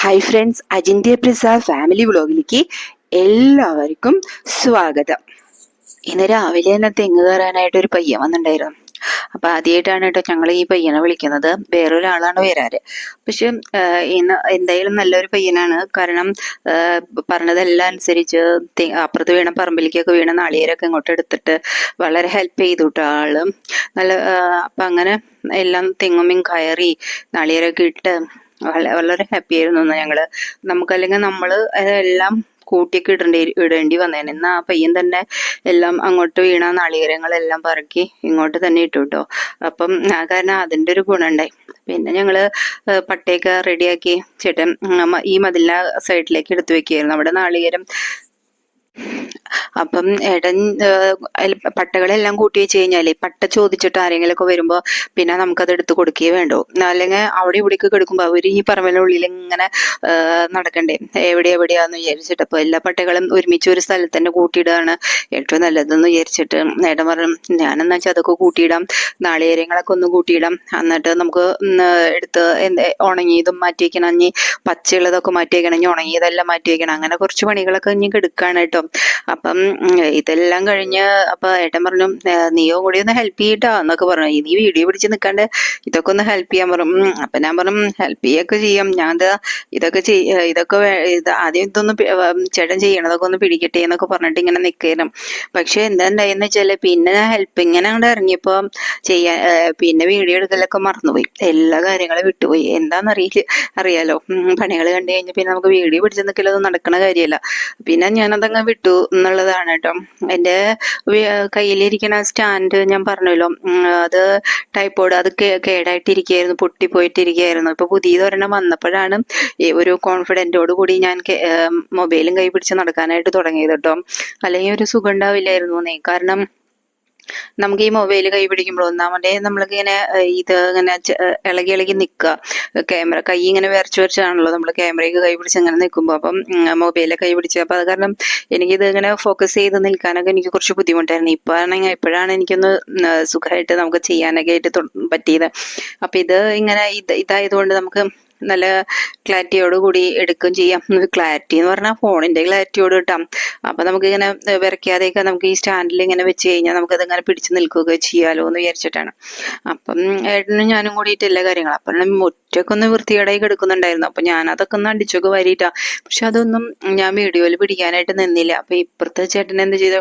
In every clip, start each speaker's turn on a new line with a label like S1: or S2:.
S1: Hi friends Ajinthya Prasad family വ്ലോഗിലേക്ക് എല്ലാവർക്കും സ്വാഗതം. ഇന്ന് രാവിലെ തന്നെ തെങ്ങ് കയറാനായിട്ട് ഒരു പയ്യൻ വന്നിട്ടുണ്ടായിരുന്നു. അപ്പൊ ആദ്യമായിട്ടാണ് കേട്ടോ ഞങ്ങൾ ഈ പയ്യനെ വിളിക്കുന്നത്. വേറൊരാളാണ് വരാറ്. പക്ഷെ ഇന്ന് എന്തായാലും നല്ലൊരു പയ്യനാണ്. കാരണം പറഞ്ഞതെല്ലാം അനുസരിച്ച് അപ്പുറത്ത് വീണ പറമ്പിലേക്കൊക്കെ വീണ നാളികേരൊക്കെ ഇങ്ങോട്ട് എടുത്തിട്ട് വളരെ ഹെൽപ്പ് ചെയ്തു കേട്ടോ ആൾ. നല്ല അപ്പം അങ്ങനെ എല്ലാം തെങ്ങുമ്മയും കയറി നാളികേരൊക്കെ ഇട്ട് വളരെ ഹാപ്പി ആയിരുന്നു ഞങ്ങൾ. നമുക്കല്ലെങ്കിൽ നമ്മൾ എല്ലാം കൂട്ടിയൊക്കെ ഇടേണ്ടി ഇടേണ്ടി വന്നേനെ. എന്നാ ആ പയ്യൻ തന്നെ എല്ലാം അങ്ങോട്ട് വീണ നാളികേരങ്ങളെല്ലാം പറക്കി ഇങ്ങോട്ട് തന്നെ ഇട്ടു കേട്ടോ അപ്പം ആ കാരണം അതിന്റെ ഒരു ഗുണമുണ്ടായി പിന്നെ ഞങ്ങൾ പട്ടയൊക്കെ റെഡിയാക്കി ചേട്ടൻ ഈ മതിലിന്റെ സൈഡിലേക്ക് എടുത്തു വെക്കുകയായിരുന്നു അവിടെ നാളികേരം അപ്പം ഇടൻ പട്ടകളെല്ലാം കൂട്ടി വെച്ച് കഴിഞ്ഞാലേ പട്ട ചോദിച്ചിട്ട് ആരെങ്കിലും ഒക്കെ വരുമ്പോ പിന്നെ നമുക്കത് എടുത്ത് കൊടുക്കുകയേ വേണ്ടോ. അല്ലെങ്കിൽ അവിടെ ഇവിടേക്ക് കിടക്കുമ്പോ അവർ ഈ പറമ്പിലെ ഉള്ളിൽ ഇങ്ങനെ നടക്കണ്ടേ? എവിടെ എവിടെയാന്ന് വിചാരിച്ചിട്ട്. അപ്പൊ എല്ലാ പട്ടകളും ഒരുമിച്ച് ഒരു സ്ഥലത്ത് തന്നെ കൂട്ടിയിടുകയാണ് ഏറ്റവും നല്ലതെന്ന് വിചാരിച്ചിട്ട് ഏട്ടൻ പറഞ്ഞു. ഞാനെന്നാ വെച്ചാൽ അതൊക്കെ കൂട്ടിയിടാം. നാളികേരങ്ങളൊക്കെ ഒന്ന് കൂട്ടിയിടാം. എന്നിട്ട് നമുക്ക് എടുത്ത് ഉണങ്ങിയതും മാറ്റി വെക്കണം ഇനി പച്ചയുള്ളതൊക്കെ മാറ്റി വെക്കണം ഇനി ഉണങ്ങിയതെല്ലാം മാറ്റി വെക്കണം അങ്ങനെ കുറച്ച് പണികളൊക്കെ ഇനി കെടുക്കാണ് കേട്ടോ. അപ്പം ഇതെല്ലാം കഴിഞ്ഞ് അപ്പൊ ഏട്ടൻ പറഞ്ഞു "ഏ, നീയോ കൂടി ഒന്ന് ഹെൽപ്പ് ചെയ്യട്ടോ എന്നൊക്കെ പറഞ്ഞു. നീ വീഡിയോ പിടിച്ച് നിൽക്കാണ്ട് ഇതൊക്കെ ഒന്ന് ഹെൽപ്പ് ചെയ്യാൻ പറഞ്ഞു. അപ്പൊ ഞാൻ പറഞ്ഞു ഹെൽപ്പ് ചെയ്യൊക്കെ ചെയ്യാം. ഞാൻ ഇതൊക്കെ ഇതൊക്കെ ഇത് ആദ്യം ഇതൊന്ന് ചേട്ടൻ ചെയ്യണതൊക്കെ ഒന്ന് പിടിക്കട്ടെ എന്നൊക്കെ പറഞ്ഞിട്ട് ഇങ്ങനെ നിൽക്കായിരുന്നു പക്ഷെ എന്താ ഉണ്ടായെന്ന് വെച്ചാൽ പിന്നെ ഞാൻ ഹെൽപ്പ് ഇങ്ങനെ അങ്ങോട്ട് ഇറങ്ങിയപ്പോ ചെയ്യാൻ പിന്നെ വീഡിയോ എടുക്കലൊക്കെ മറന്നുപോയി. എല്ലാ കാര്യങ്ങളും വിട്ടുപോയി. എന്താണെന്നറിയില്ല അറിയാലോ. പണികൾ കണ്ടു കഴിഞ്ഞാൽ പിന്നെ നമുക്ക് വീഡിയോ പിടിച്ച് നിൽക്കലൊന്നും നടക്കണ കാര്യമല്ല പിന്നെ ഞാനതങ്ങ് വിട്ടു. എന്നുള്ളതാണ് കേട്ടോ. എന്റെ കയ്യിലിരിക്കുന്ന സ്റ്റാൻഡ് ഞാൻ പറഞ്ഞല്ലോ. അത് ടൈപ്പോഡ് അത് കേടായിട്ടിരിക്കുകയായിരുന്നു പൊട്ടിപ്പോയിട്ടിരിക്കുകയായിരുന്നു. ഇപ്പൊ പുതിയതൊരെണ്ണം വന്നപ്പോഴാണ് ഒരു കോൺഫിഡന്റോട് കൂടി ഞാൻ മൊബൈലും കൈ പിടിച്ച് നടക്കാനായിട്ട് തുടങ്ങിയത് കേട്ടോ. അല്ലെങ്കിൽ ഒരു സുഖം ഉണ്ടാവില്ലായിരുന്നു. കാരണം നമുക്ക് ഈ മൊബൈൽ കൈ പിടിക്കുമ്പോൾ ഒന്നാമതേ നമ്മൾക്ക് ഇങ്ങനെ ഇത് ഇങ്ങനെ ഇളകി ഇളകി നിൽക്കുക ക്യാമറ കൈ ഇങ്ങനെ വരച്ചു വരച്ചാണല്ലോ നമ്മൾ ക്യാമറയ്ക്ക് കൈ പിടിച്ച് അങ്ങനെ നിൽക്കുമ്പോൾ അപ്പം മൊബൈലിൽ കൈ പിടിച്ച്. അപ്പം അത് കാരണം എനിക്കിത് ഇങ്ങനെ ഫോക്കസ് ചെയ്ത് നിൽക്കാനൊക്കെ എനിക്ക് കുറച്ച് ബുദ്ധിമുട്ടായിരുന്നു. ഇപ്പോൾ ആണെങ്കിൽ ഇപ്പോഴാണ് എനിക്കൊന്ന് സുഖമായിട്ട് നമുക്ക് ചെയ്യാനൊക്കെ ആയിട്ട് പറ്റിയത്. അപ്പം ഇത് ഇങ്ങനെ ഇത് ഇതായതുകൊണ്ട് നമുക്ക് നല്ല ക്ലാരിറ്റിയോട് കൂടി എടുക്കുകയും ചെയ്യാം. ക്ലാരിറ്റി എന്ന് പറഞ്ഞാൽ ഫോണിന്റെ ക്ലാരിറ്റിയോട് കിട്ടാം. അപ്പൊ നമുക്ക് ഇങ്ങനെ വിറയ്ക്കാതെയൊക്കെ നമുക്ക് ഈ സ്റ്റാൻഡിൽ ഇങ്ങനെ വെച്ച് കഴിഞ്ഞാൽ നമുക്കത് ഇങ്ങനെ പിടിച്ചു നിൽക്കുകയൊക്കെ ചെയ്യാലോ എന്ന് വിചാരിച്ചിട്ടാണ്. അപ്പം ഏട്ടനും ഞാനും കൂടിയിട്ട് എല്ലാ കാര്യങ്ങളും അപ്പം മുറ്റൊക്കെ ഒന്ന് വൃത്തികേടായി കിടക്കുന്നുണ്ടായിരുന്നു. അപ്പൊ ഞാൻ അതൊക്കെ ഒന്ന് അടിച്ചൊക്കെ വരിയിട്ടാ. പക്ഷെ അതൊന്നും ഞാൻ വീഡിയോയിൽ പിടിക്കാനായിട്ട് നിന്നില്ല. അപ്പൊ ഇപ്പുറത്തെ ചേട്ടൻ എന്ത് ചെയ്തു?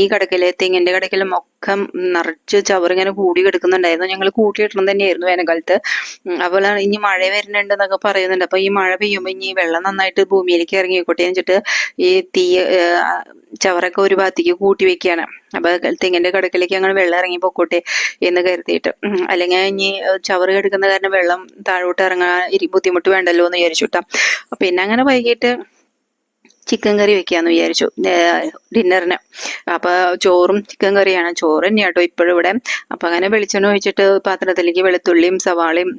S1: ഈ കടക്കലെ തെങ്ങിന്റെ കടക്കലും ഒക്കെ നിറച്ച് ചവറിങ്ങനെ കൂടി കിടക്കുന്നുണ്ടായിരുന്നു. ഞങ്ങൾ കൂട്ടിയിട്ടണം തന്നെയായിരുന്നു വേനൽക്കാലത്ത്. അതുപോലെ ഇനി മഴ വരുന്നുണ്ട് എന്നൊക്കെ പറയുന്നുണ്ട്. അപ്പൊ ഈ മഴ പെയ്യുമ്പോ ഇനി വെള്ളം നന്നായിട്ട് ഭൂമിയിലേക്ക് ഇറങ്ങിക്കോട്ടെ വെച്ചിട്ട് ഈ തീ ചവറൊക്കെ ഒരു ഭാഗത്തേക്ക് കൂട്ടി വെക്കുകയാണ്. അപ്പൊ തെങ്ങിന്റെ കടക്കിലേക്ക് അങ്ങനെ വെള്ളം ഇറങ്ങി പൊക്കോട്ടെ എന്ന് കരുതിയിട്ട്. അല്ലെങ്കിൽ ഇനി ചവറ് കിടക്കുന്ന കാരണം വെള്ളം താഴോട്ട് ഇറങ്ങാൻ ബുദ്ധിമുട്ട് വേണ്ടല്ലോ എന്ന് വിചാരിച്ചുട്ടാ പിന്നെ അങ്ങനെ വൈകിട്ട് ചിക്കൻ കറി വെക്കാന്ന് വിചാരിച്ചു. ഡിന്നറിന്. അപ്പൊ ചോറും ചിക്കൻ കറിയാണ്. ചോറ് തന്നെയാണ് കേട്ടോ ഇപ്പോഴും ഇവിടെ. അപ്പൊ അങ്ങനെ വെളിച്ചെണ്ണ ഒഴിച്ചിട്ട് പാത്രത്തിലേക്ക് വെളുത്തുള്ളിയും സവാളയും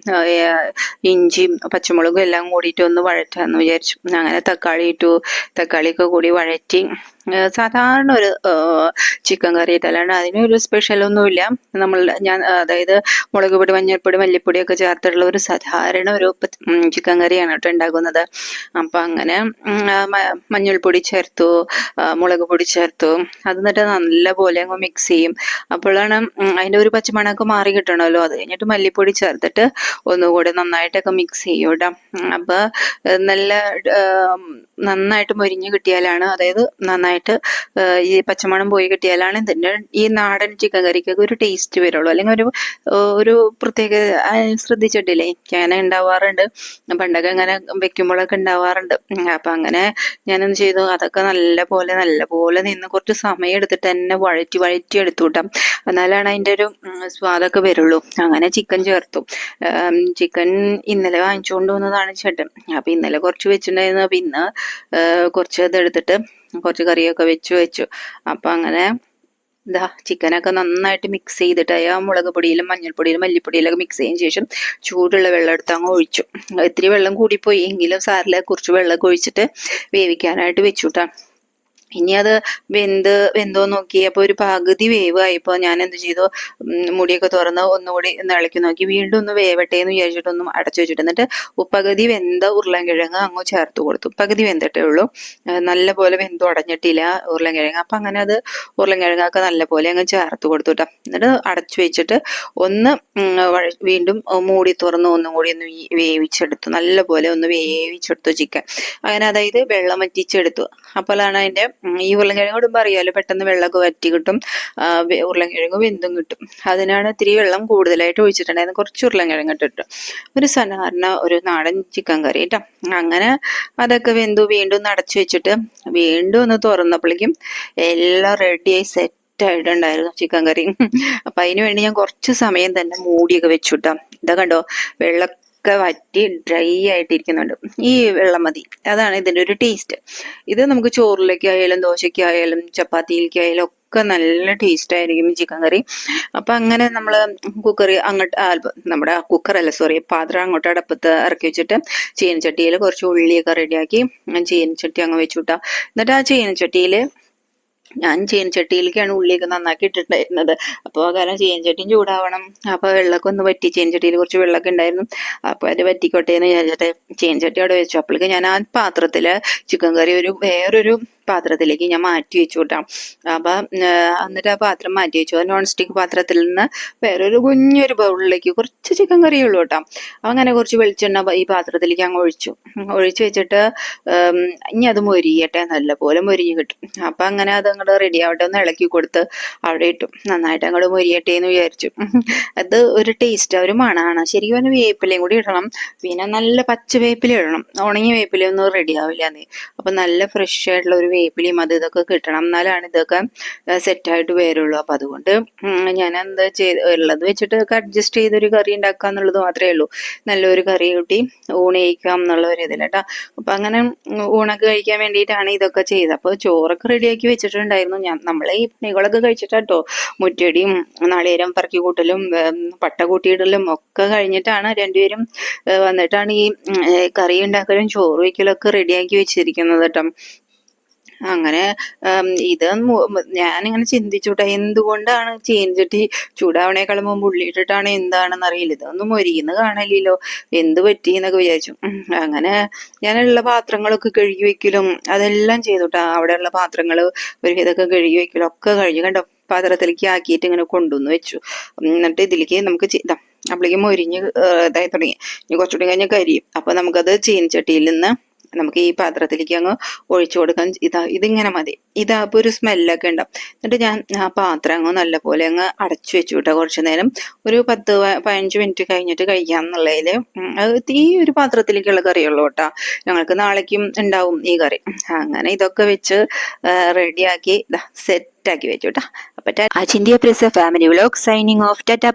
S1: ഇഞ്ചിയും പച്ചമുളകും എല്ലാം കൂടിയിട്ട് ഒന്ന് വഴറ്റാന്ന് വിചാരിച്ചു. അങ്ങനെ തക്കാളി ഇട്ടു. തക്കാളിയൊക്കെ കൂടി വഴറ്റി. സാധാരണ ഒരു ചിക്കൻ കറി ഇട്ടല്ലാണ്ട് അതിനൊരു സ്പെഷ്യൽ ഒന്നുമില്ല. നമ്മൾ ഞാൻ അതായത് മുളക് പൊടി മഞ്ഞൾപ്പൊടി മല്ലിപ്പൊടിയൊക്കെ ചേർത്തിട്ടുള്ള ഒരു സാധാരണ ഒരു ചിക്കൻ കറിയാണ് കേട്ടോ ഉണ്ടാക്കുന്നത്. അപ്പൊ അങ്ങനെ മഞ്ഞൾപ്പൊടി ചേർത്തു മുളക് പൊടി ചേർത്തു. അത് എന്നിട്ട് നല്ല പോലെ അങ്ങ് മിക്സ് ചെയ്യും. അപ്പോഴാണ് അതിന്റെ ഒരു പച്ചമണമൊക്കെ മാറി കിട്ടണമല്ലോ. അത് കഴിഞ്ഞിട്ട് മല്ലിപ്പൊടി ചേർത്തിട്ട് ഒന്നുകൂടെ നന്നായിട്ടൊക്കെ മിക്സ് ചെയ്യും കേട്ടോ. അപ്പോൾ അപ്പൊ നല്ല നന്നായിട്ട് മൊരിഞ്ഞ് കിട്ടിയാലാണ് അതായത് നന്നായിട്ട് ഈ പച്ചമണം പോയി കിട്ടിയാലാണ് ഇതിന്റെ ഈ നാടൻ ചിക്കൻ കറിക്കൊക്കെ ഒരു ടേസ്റ്റ് വരുള്ളൂ. അല്ലെങ്കിൽ ഒരു ഒരു പ്രത്യേക ശ്രദ്ധിച്ചിട്ടില്ലേ? അങ്ങനെ ഉണ്ടാവാറുണ്ട്. പണ്ടൊക്കെ അങ്ങനെ വെക്കുമ്പോഴൊക്കെ ഉണ്ടാവാറുണ്ട്. അപ്പൊ അങ്ങനെ ഞാനെന്ത് ചെയ്തു. അതൊക്കെ നല്ല പോലെ നല്ല പോലെ നിന്ന് കുറച്ച് സമയം എടുത്തിട്ട് തന്നെ വഴറ്റി വഴറ്റി എടുത്തു കൂട്ടാം എന്നാലാണ് അതിന്റെ ഒരു സ്വാദൊക്കെ വരുള്ളൂ. അങ്ങനെ ചിക്കൻ ചേർത്തു. ചിക്കൻ ഇന്നലെ വാങ്ങിച്ചുകൊണ്ട് വന്നതാണ് ചേട്ടൻ. അപ്പൊ ഇന്നലെ കുറച്ച് വെച്ചിട്ടുണ്ടായിരുന്നു. അപ്പൊ ഇന്ന് കുറച്ച് ഇതെടുത്തിട്ട് കുറച്ച് കറിയൊക്കെ വെച്ച് വെച്ചു. അപ്പൊ അങ്ങനെ ഇതാ ചിക്കനൊക്കെ നന്നായിട്ട് മിക്സ് ചെയ്തിട്ട് ആ മുളക് പൊടിയിലും മഞ്ഞൾപ്പൊടിയിലും മല്ലിപ്പൊടിയിലൊക്കെ മിക്സ് ചെയ്തതിന് ശേഷം ചൂടുള്ള വെള്ളം എടുത്ത് അങ്ങ് ഒഴിച്ചു. ഇത്തിരി വെള്ളം കൂടിപ്പോയി. എങ്കിലും സാറിലെ കുറച്ച് വെള്ളമൊക്കെ ഒഴിച്ചിട്ട് വേവിക്കാനായിട്ട് വെച്ചുട്ടാ. ഇനി അത് വെന്ത് വെന്തോ നോക്കി അപ്പോൾ ഒരു പകുതി വേവ് ആയപ്പോ ഞാൻ എന്ത് ചെയ്തു? മുടിയൊക്കെ തുറന്ന് ഒന്നുകൂടി ഒന്ന് ഇളക്കി നോക്കി. വീണ്ടും ഒന്ന് വേവട്ടെ എന്ന് വിചാരിച്ചിട്ടൊന്നും അടച്ചു വെച്ചിട്ട് എന്നിട്ട് ഉപ്പകുതി വെന്ത ഉരുളൻകിഴങ്ങ് അങ്ങ് ചേർത്ത് കൊടുത്തു. പകുതി വെന്തിട്ടേ ഉള്ളൂ. നല്ല പോലെ വെന്തു അടഞ്ഞിട്ടില്ല ഉരുളൻകിഴങ്ങ്. അപ്പൊ അങ്ങനെ അത് ഉരുളൻകിഴങ്ങൊക്കെ നല്ല പോലെ അങ്ങ് ചേർത്ത് കൊടുത്തു കേട്ടോ എന്നിട്ട് അടച്ചു വെച്ചിട്ട് ഒന്ന് വീണ്ടും മൂടി തുറന്ന് ഒന്നും കൂടി ഒന്ന് വേവിച്ചെടുത്തു. നല്ല പോലെ ഒന്ന് വേവിച്ചെടുത്തു ചിക്കൻ. അങ്ങനെ അതായത് വെള്ളം വറ്റിച്ചെടുത്തു. അപ്പോഴാണ് അതിന്റെ ഉം, ഈ ഉരുളക്കിഴങ്ങ് ഇടുമ്പോൾ അറിയാലോ പെട്ടെന്ന് വെള്ളമൊക്കെ വറ്റി കിട്ടും. ഉരുളക്കിഴങ്ങ് വെന്തും കിട്ടും. അതിനാണ് ഇത്തിരി വെള്ളം കൂടുതലായിട്ട് ഒഴിച്ചിട്ടുണ്ടായിരുന്നു കുറച്ച് ഉരുളക്കിഴങ്ങ് ഇട്ടിട്ട്. ഒരു സാധാരണ ഒരു നാടൻ ചിക്കൻ കറി കേട്ടോ. അങ്ങനെ അതൊക്കെ വെന്തു വീണ്ടും അടച്ചു വെച്ചിട്ട് വീണ്ടും ഒന്ന് തുറന്നപ്പോഴേക്കും എല്ലാം റെഡിയായി സെറ്റ് ആയിട്ടുണ്ടായിരുന്നു ചിക്കൻ കറി. അപ്പൊ അതിനു വേണ്ടി ഞാൻ കുറച്ച് സമയം തന്നെ മൂടിയൊക്കെ വെച്ചു കേട്ടോ ഇതാ കണ്ടോ വെള്ളമൊക്കെ വറ്റി ഡ്രൈ ആയിട്ടിരിക്കുന്നുണ്ട്. ഈ വെള്ളം മതി അതാണ് ഇതിന്റെ ഒരു ടേസ്റ്റ് ഇത് നമുക്ക് ചോറിലേക്കായാലും ദോശയ്ക്കായാലും ചപ്പാത്തിയിലേക്കായാലും ഒക്കെ നല്ല ടേസ്റ്റ് ആയിരിക്കും ചിക്കൻ കറി. അപ്പം അങ്ങനെ നമ്മൾ കുക്കറി അങ്ങോട്ട് നമ്മുടെ കുക്കറല്ല സോറി പാത്രം അങ്ങോട്ട് അടപ്പത്ത് ഇറക്കി വെച്ചിട്ട് ചീനച്ചട്ടിയിൽ കുറച്ച് ഉള്ളിയൊക്കെ റെഡിയാക്കി ചീനച്ചട്ടി അങ്ങ് വെച്ചുവിട്ടാ എന്നിട്ട് ആ ചീനച്ചട്ടിയിൽ ഞാൻ ചീനച്ചട്ടിയിലേക്കാണ് ഉള്ളിയൊക്കെ നന്നാക്കി ഇട്ടിട്ടുണ്ടായിരുന്നത്. അപ്പോൾ കാരണം ചീനച്ചട്ടിയും ചൂടാവണം. അപ്പോൾ വെള്ളമൊക്കെ ഒന്ന് വറ്റി ചീനച്ചട്ടിയിൽ കുറച്ച് വെള്ളമൊക്കെ ഉണ്ടായിരുന്നു. അപ്പോൾ അത് വറ്റിക്കോട്ടെ എന്ന് വിചാരിച്ചിട്ട് ചീനച്ചട്ടി അവിടെ വെച്ചു. അപ്പോഴേക്ക് ഞാൻ ആ പാത്രത്തിൽ ചിക്കൻ കറി ഒരു വേറൊരു പാത്രത്തിലേക്ക് ഞാൻ മാറ്റി വെച്ചു കേട്ടോ. അപ്പം എന്നിട്ട് ആ പാത്രം മാറ്റി വെച്ചു. നോൺ സ്റ്റിക്ക് പാത്രത്തിൽ നിന്ന് വേറൊരു കുഞ്ഞൊരു ബൗളിലേക്ക് കുറച്ച് ചിക്കൻ കറിയേ ഉള്ളൂ കേട്ടോ. അങ്ങനെ കുറച്ച് വെളിച്ചെണ്ണ ഈ പാത്രത്തിലേക്ക് അങ്ങ് ഒഴിച്ചു. ഒഴിച്ചു വെച്ചിട്ട് ഇനി അത് മൊരിയട്ടെ. നല്ലപോലെ മൊരിഞ്ഞ് കിട്ടും. അപ്പം അങ്ങനെ അത് അങ്ങോട്ട് റെഡി ആവട്ടെ. ഒന്ന് ഇളക്കി കൊടുത്ത് അവിടെ ഇട്ടു. നന്നായിട്ട് അങ്ങോട്ട് മൊരിയട്ടെ എന്ന് വിചാരിച്ചു. അത് ഒരു ടേസ്റ്റ് ഒരു മണമാണ് ശരിക്കും അതിന് വേപ്പിലയും കൂടി ഇടണം. പിന്നെ നല്ല പച്ച വേപ്പില ഇടണം. ഉണങ്ങിയ വേപ്പില ഒന്നും റെഡി ആവില്ല അപ്പൊ നല്ല ഫ്രഷ് ആയിട്ടുള്ള ഒരു വേപ്പിലയും അത് ഇതൊക്കെ കിട്ടണം. എന്നാലാണ് ഇതൊക്കെ സെറ്റായിട്ട് വരുള്ളൂ. അപ്പൊ അതുകൊണ്ട് ഞാൻ എന്താ ചെയ്ത് ഉള്ളത് വെച്ചിട്ട് അഡ്ജസ്റ്റ് ചെയ്തൊരു കറി ഉണ്ടാക്കുക എന്നുള്ളത് മാത്രമേ ഉള്ളൂ. നല്ലൊരു കറി കൂട്ടി ഊണ് എന്നുള്ള ഒരു ഇതിൽ കേട്ടോ അപ്പൊ അങ്ങനെ ഊണൊക്കെ കഴിക്കാൻ വേണ്ടിയിട്ടാണ് ഇതൊക്കെ ചെയ്തത്. അപ്പോൾ ചോറൊക്കെ റെഡിയാക്കി വെച്ചിട്ടുണ്ടായിരുന്നു. ഞാൻ നമ്മളെ ഈ പണികളൊക്കെ കഴിച്ചിട്ടാട്ടോ മുറ്റടിയും നാളികേരം പറക്കി കൂട്ടലും പട്ട കൂട്ടിയിടലും ഒക്കെ കഴിഞ്ഞിട്ടാണ് രണ്ടുപേരും വന്നിട്ടാണ് ഈ കറി ഉണ്ടാക്കലും ചോറ് വയ്ക്കലും ഒക്കെ റെഡിയാക്കി വെച്ചിരിക്കുന്നത് കേട്ടോ അങ്ങനെ ഇത് ഞാനിങ്ങനെ ചിന്തിച്ചുട്ടെ എന്തുകൊണ്ടാണ് ചീനച്ചട്ടി ചൂടാവണേക്കാളും മുമ്പ് ഉള്ളിയിട്ടിട്ടാണ് എന്താണെന്ന് അറിയില്ല ഇതൊന്നും ഒരിന്ന് കാണലില്ലോ. എന്ത് പറ്റി എന്നൊക്കെ വിചാരിച്ചു അങ്ങനെ ഞാനുള്ള പാത്രങ്ങളൊക്കെ കഴുകി വെക്കലും അതെല്ലാം ചെയ്തുട്ടാ. അവിടെയുള്ള പാത്രങ്ങൾ ഒരു ഇതൊക്കെ കഴുകി വെക്കലും ഒക്കെ കഴിഞ്ഞു കണ്ടോ പാത്രത്തിലേക്ക് ആക്കിയിട്ട് ഇങ്ങനെ കൊണ്ടുവന്ന് വെച്ചു. എന്നിട്ട് ഇതിലേക്ക് നമുക്ക് ചെയ്താം അപ്പോഴേക്കും മൊരിഞ്ഞ് ഇതായി തുടങ്ങി. ഇനി കുറച്ചുകൂടി കഴിഞ്ഞ് കരിയും. അപ്പൊ നമുക്കത് ചീനച്ചട്ടിയിൽ നിന്ന് നമുക്ക് ഈ പാത്രത്തിലേക്ക് അങ്ങ് ഒഴിച്ചു കൊടുക്കാൻ ഇതാ ഇതിങ്ങനെ മതി. ഇതാ അപ്പൊ ഒരു സ്മെല്ലൊക്കെ ഉണ്ടാവും. എന്നിട്ട് ഞാൻ ആ പാത്രം അങ്ങ് നല്ലപോലെ അങ്ങ് അടച്ചു വെച്ചു കേട്ടോ കുറച്ച് നേരം. ഒരു പത്ത് പതിനഞ്ച് മിനിറ്റ് കഴിഞ്ഞിട്ട് കഴിക്കാം അത് ഈ ഒരു പാത്രത്തിലേക്കുള്ള കറിയുള്ളൂ കേട്ടോ. ഞങ്ങൾക്ക് നാളേക്കും ഉണ്ടാവും ഈ കറി. അങ്ങനെ ഇതൊക്കെ വെച്ച് റെഡിയാക്കി സെറ്റ് ആക്കി വെച്ചു കേട്ടോ. അപ്പം Ajinthya Prasad family vlog signing off ta-ta